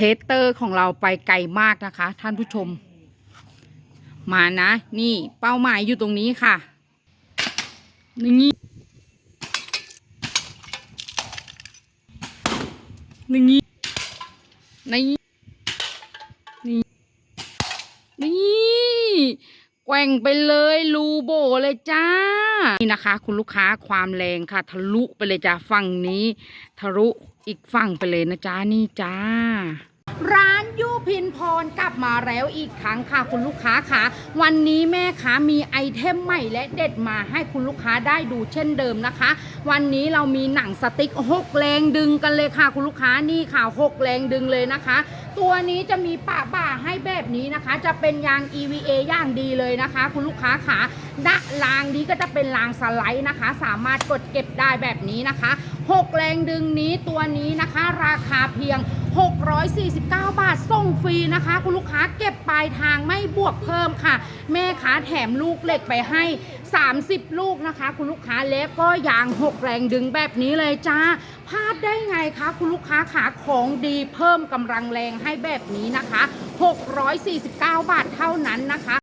เทสเตอร์ของเราไปไกลมากนะคะ ท่านผู้ชม มานะ นี่เป้าหมายอยู่ตรงนี้ค่ะนี่นี่นี่นี่นี่แกว่งไปเลยรูโบเลยจ้า นี่นะคะ คุณลูกค้าความแรงค่ะ ทะลุไปเลยจ้าฝั่งนี้ ทะลุอีกฝั่งไปเลยนะจ้านี่จ้า ร้านยูพินพรกลับมาแล้วอีกครั้งค่ะคุณลูกค้าค่ะ วันนี้แม่ค้ามีไอเทมใหม่และเด็ดมาให้คุณลูกค้าได้ดูเช่นเดิมนะคะ วันนี้เรามีหนังสติ๊กหกแรงดึงกันเลยค่ะ คุณลูกค้านี่ค่ะหกแรงดึงเลยนะคะ ตัวนี้จะมีปะบ่าให้แบบนี้นะคะ จะเป็นยาง EVA ย่างดีเลยนะคะ คุณลูกค้าค่ะณรางนี้ก็จะเป็นรางสไลด์นะคะ สามารถกดเก็บได้แบบนี้นะคะหกแรงดึงนี้ตัวนี้นะคะ ราคาเพียง 649 บาทส่งฟรีนะคะ คุณลูกค้าเก็บปลายทางไม่บวกเพิ่มค่ะ แม่ค้าแถมลูกเหล็กไปให้ 30 ลูกนะคะ คุณลูกค้าแล้วก็ยาง 6 แรงดึงแบบนี้เลยจ้าพลาดได้ไงคะคุณลูกค้าขาของดีเพิ่มกำลังแรงให้แบบนี้นะคะ 649 บาทเท่านั้นนะคะ